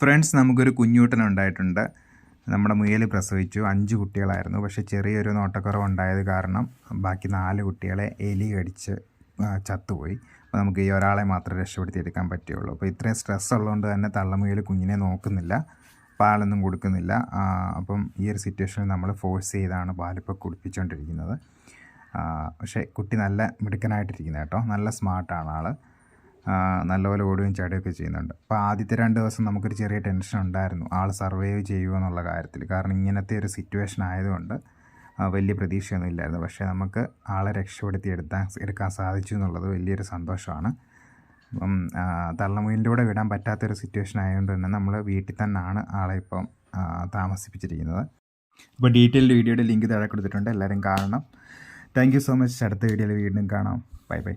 Friends നമുക്കൊരു കുഞ്ഞൂട്ടൻ ഉണ്ടായിട്ടുണ്ട് നമ്മുടെ മുയൽ പ്രസവിച്ചു. അഞ്ച് കുട്ടികളായിരുന്നു. പക്ഷേ ചെറിയൊരു നോട്ടക്കുറവ് ഉണ്ടായത് കാരണം ബാക്കി നാല് കുട്ടികളെ എലി കടിച്ച് ചത്തുപോയി. അപ്പോൾ നമുക്ക് ഈ ഒരാളെ മാത്രമേ രക്ഷപ്പെടുത്തിയെടുക്കാൻ പറ്റുള്ളൂ അപ്പോൾ ഇത്രയും സ്ട്രെസ് ഉള്ളതുകൊണ്ട് തന്നെ തള്ളമുയൽ കുഞ്ഞിനെ നോക്കുന്നില്ല. പാലൊന്നും കൊടുക്കുന്നില്ല. അപ്പം ഈ ഒരു സിറ്റുവേഷനിൽ നമ്മൾ ഫോഴ്സ് ചെയ്താണ് പാലിപ്പോൾ കുടിപ്പിച്ചുകൊണ്ടിരിക്കുന്നത് പക്ഷേ കുട്ടി നല്ല മിടുക്കനായിട്ടിരിക്കുന്നത് കേട്ടോ. നല്ല സ്മാർട്ടാണ് ആൾ നല്ലപോലെ ഓടുകയും ചാടുകയൊക്കെ ചെയ്യുന്നുണ്ട്. അപ്പോൾ ആദ്യത്തെ രണ്ട് ദിവസം നമുക്കൊരു ചെറിയ ടെൻഷൻ ഉണ്ടായിരുന്നു. ആൾ സർവൈവ് ചെയ്യുമോ എന്നുള്ള കാര്യത്തിൽ. കാരണം ഇങ്ങനത്തെ ഒരു സിറ്റുവേഷൻ ആയതുകൊണ്ട് വലിയ പ്രതീക്ഷയൊന്നും ഇല്ലായിരുന്നു. പക്ഷേ നമുക്ക് ആളെ രക്ഷപ്പെടുത്തി എടുത്താൻ എടുക്കാൻ സാധിച്ചു എന്നുള്ളത് വലിയൊരു സന്തോഷമാണ്. അപ്പം തള്ളമുയിലിന്റെ കൂടെ വിടാൻ പറ്റാത്തൊരു സിറ്റുവേഷൻ ആയതുകൊണ്ട് തന്നെ നമ്മൾ വീട്ടിൽ തന്നെയാണ് ആളെ ഇപ്പം താമസിപ്പിച്ചിരിക്കുന്നത്. അപ്പോൾ ഡീറ്റെയിൽഡ് വീഡിയോയുടെ ലിങ്ക് താഴെ കൊടുത്തിട്ടുണ്ട്. എല്ലാവരും കാണണം. Thank you so much. അടുത്ത വീഡിയോയിൽ വീണ്ടും കാണാം. Bye bye.